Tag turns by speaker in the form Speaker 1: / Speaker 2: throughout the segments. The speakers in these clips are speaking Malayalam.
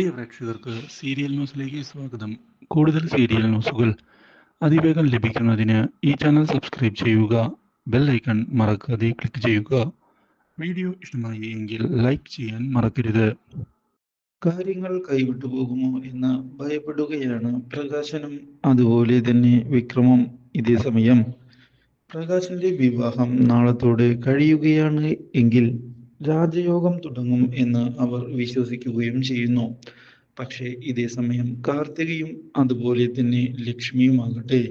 Speaker 1: പ്രിയ പ്രേക്ഷകർക്ക് സീരിയൽ ന്യൂസിലേക്ക് സ്വാഗതം. കൂടുതൽ സീരിയൽ ന്യൂസുകൾ അതിവേഗം ലഭിക്കുന്നതിന് ഈ ചാനൽ സബ്സ്ക്രൈബ് ചെയ്യുക ബെൽ ഐക്കൺ മറക്കാതെ ക്ലിക്ക് ചെയ്യുക. വീഡിയോ ഇഷ്ടമായി എങ്കിൽ ലൈക്ക് ചെയ്യാൻ മറക്കരുത്. കാര്യങ്ങൾ കൈവിട്ടു പോകുമോ എന്ന് ഭയപ്പെടുകയാണ് പ്രകാശനും. അതുപോലെ തന്നെ വിക്രമം ഇതേ സമയം പ്രകാശിന്റെ വിവാഹം നാളത്തോടെ കഴിയുകയാണ് എങ്കിൽ രാജയോഗം തുടങ്ങും എന്ന് അവർ വിശ്വസിക്കുകയും ചെയ്യുന്നു. പക്ഷേ ഇതേ സമയം കാർത്തികയും അതുപോലെ തന്നെ ലക്ഷ്മിയുമാകട്ടെ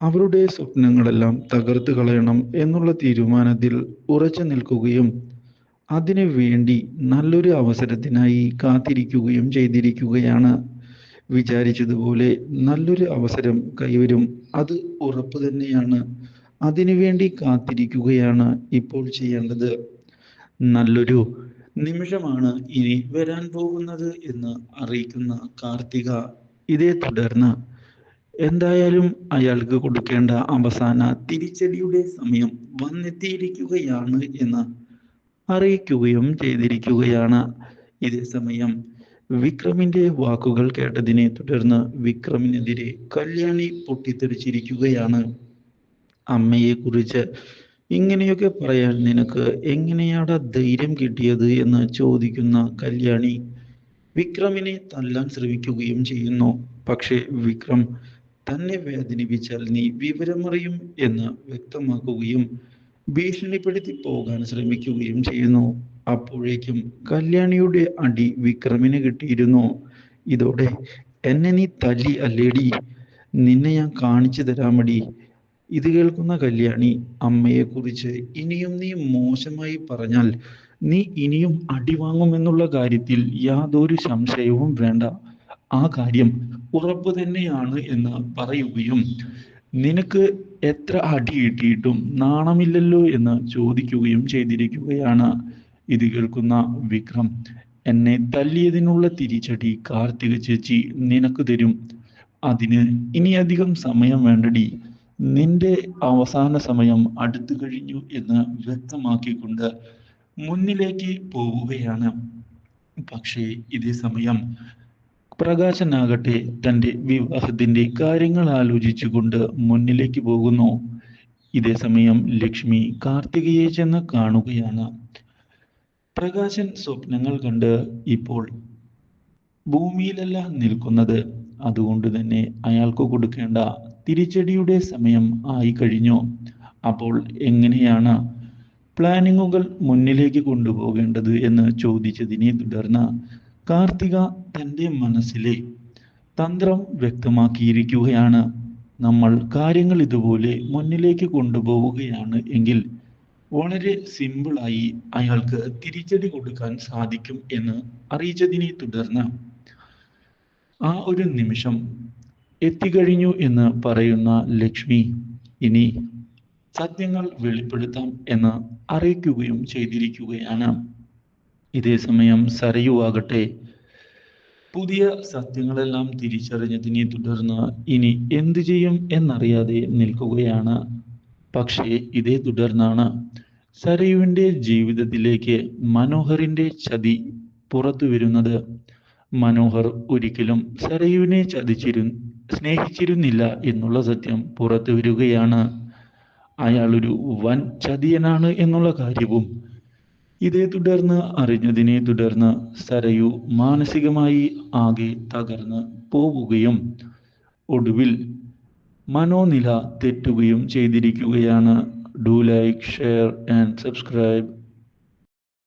Speaker 1: അവരുടെ സ്വപ്നങ്ങളെല്ലാം തകർത്ത് കളയണം എന്നുള്ള തീരുമാനത്തിൽ ഉറച്ചു നിൽക്കുകയും അതിനു വേണ്ടി നല്ലൊരു അവസരത്തിനായി കാത്തിരിക്കുകയും ചെയ്തിരിക്കുകയാണ്. വിചാരിച്ചതുപോലെ നല്ലൊരു അവസരം കൈവരും. അത് ഉറപ്പ് തന്നെയാണ്. അതിനു വേണ്ടി കാത്തിരിക്കുകയാണ് ഇപ്പോൾ ചെയ്യേണ്ടത്. നല്ലൊരു നിമിഷമാണ് ഇനി വരാൻ പോകുന്നത് എന്ന് അറിയിക്കുന്ന കാർത്തിക ഇതേ തുടർന്ന് എന്തായാലും അയാൾക്ക് കൊടുക്കേണ്ട അവസാന തിരിച്ചടിയുടെ സമയം വന്നെത്തിയിരിക്കുകയാണ് എന്ന് അറിയിക്കുകയും ചെയ്തിരിക്കുകയാണ്. ഇതേ സമയം വിക്രമിന്റെ വാക്കുകൾ കേട്ടതിനെ തുടർന്ന് വിക്രമിനെതിരെ കല്യാണി പൊട്ടിത്തെറിച്ചിരിക്കുകയാണ്. അമ്മയെ കുറിച്ച് ഇങ്ങനെയൊക്കെ പറയാൻ നിനക്ക് എങ്ങനെയാടാ ധൈര്യം കിട്ടിയത് എന്ന് ചോദിക്കുന്ന കല്യാണി വിക്രമിനെ തല്ലാൻ ശ്രമിക്കുകയും ചെയ്യുന്നു. പക്ഷേ വിക്രം തന്നെ വേദനിപ്പിച്ചാൽ നീ വിവരമറിയും എന്ന് വ്യക്തമാക്കുകയും ഭീഷണിപ്പെടുത്തി പോകാൻ ശ്രമിക്കുകയും ചെയ്യുന്നു. അപ്പോഴേക്കും കല്യാണിയുടെ അടി വിക്രമിന് കിട്ടിയിരുന്നു. ഇതോടെ എന്നെ നീ തല്ലി അല്ലേടി? നിന്നെ ഞാൻ കാണിച്ചു തരാമടി. ഇത് കേൾക്കുന്ന കല്യാണി അമ്മയെക്കുറിച്ച് ഇനിയും നീ മോശമായി പറഞ്ഞാൽ നീ ഇനിയും അടി വാങ്ങുമെന്നുള്ള കാര്യത്തിൽ യാതൊരു സംശയവും വേണ്ട. ആ കാര്യം ഉറപ്പ് തന്നെയാണ് എന്ന് പറയുകയും നിനക്ക് എത്ര അടി കിട്ടിയിട്ടും നാണമില്ലല്ലോ എന്ന് ചോദിക്കുകയും ചെയ്തിരിക്കുകയാണ്. ഇത് കേൾക്കുന്ന വിക്രം എന്നെ തല്ലിയതിനുള്ള തിരിച്ചടി കാർത്തിക ചേച്ചി നിനക്ക് തരും. അതിന് ഇനിയധികം സമയം വേണ്ടടി. നിന്റെ അവസാന സമയം അടുത്തു കഴിഞ്ഞു എന്ന് വ്യക്തമാക്കിക്കൊണ്ട് മുന്നിലേക്ക് പോവുകയാണ്. പക്ഷേ ഇതേ സമയം പ്രകാശനാകട്ടെ തന്റെ വിവാഹത്തിന്റെ കാര്യങ്ങൾ ആലോചിച്ചുകൊണ്ട് മുന്നിലേക്ക് പോകുന്നു. ഇതേ സമയം ലക്ഷ്മി കാർത്തികയെ ചെന്ന് കാണുകയാണ്. പ്രകാശൻ സ്വപ്നങ്ങൾ കണ്ട് ഇപ്പോൾ ഭൂമിയിലല്ല നിൽക്കുന്നത്. അതുകൊണ്ട് തന്നെ അയാൾക്ക് കൊടുക്കേണ്ട തിരിച്ചടിയുടെ സമയം ആയി കഴിഞ്ഞു. അപ്പോൾ എങ്ങനെയാണ് പ്ലാനിങ്ങുകൾ മുന്നിലേക്ക് കൊണ്ടുപോകേണ്ടത് എന്ന് ചോദിച്ചതിനെ തുടർന്ന് കാർത്തിക തന്റെ മനസ്സിലെ തന്ത്രം വ്യക്തമാക്കിയിരിക്കുകയാണ്. നമ്മൾ കാര്യങ്ങൾ ഇതുപോലെ മുന്നിലേക്ക് കൊണ്ടുപോവുകയാണ് എങ്കിൽ വളരെ സിമ്പിളായി അയാൾക്ക് തിരിച്ചടി കൊടുക്കാൻ സാധിക്കും എന്ന് അറിയിച്ചതിനെ തുടർന്ന് ആ ഒരു നിമിഷം എത്തിക്കഴിഞ്ഞു എന്ന് പറയുന്ന ലക്ഷ്മി ഇനി സത്യങ്ങൾ വെളിപ്പെടുത്താം എന്ന് അറിയിക്കുകയും ചെയ്തിരിക്കുകയാണ്. ഇതേ സമയം സരയുവാകട്ടെ. പുതിയ സത്യങ്ങളെല്ലാം തിരിച്ചറിഞ്ഞതിനെ തുടർന്ന് ഇനി എന്തു ചെയ്യും എന്നറിയാതെ നിൽക്കുകയാണ്. പക്ഷേ ഇതേ തുടർന്നാണ് സരയുവിന്റെ ജീവിതത്തിലേക്ക് മനോഹറിന്റെ ചതി പുറത്തു വരുന്നത് മനോഹർ ഒരിക്കലും സരയുവിനെ ചതിച്ചിരു സ്നേഹിച്ചിരുന്നില്ല എന്നുള്ള സത്യം പുറത്തു വരികയാണ്. അയാൾ ഒരു വൻ ചതിയനാണ് എന്നുള്ള കാര്യവും ഇതേ തുടർന്ന് അറിഞ്ഞതിനെ തുടർന്ന് സരയു മാനസികമായി ആകെ തകർന്ന് പോവുകയും ഒടുവിൽ മനോനില തെറ്റുകയും ചെയ്തിരിക്കുകയാണ്. Do like share and subscribe.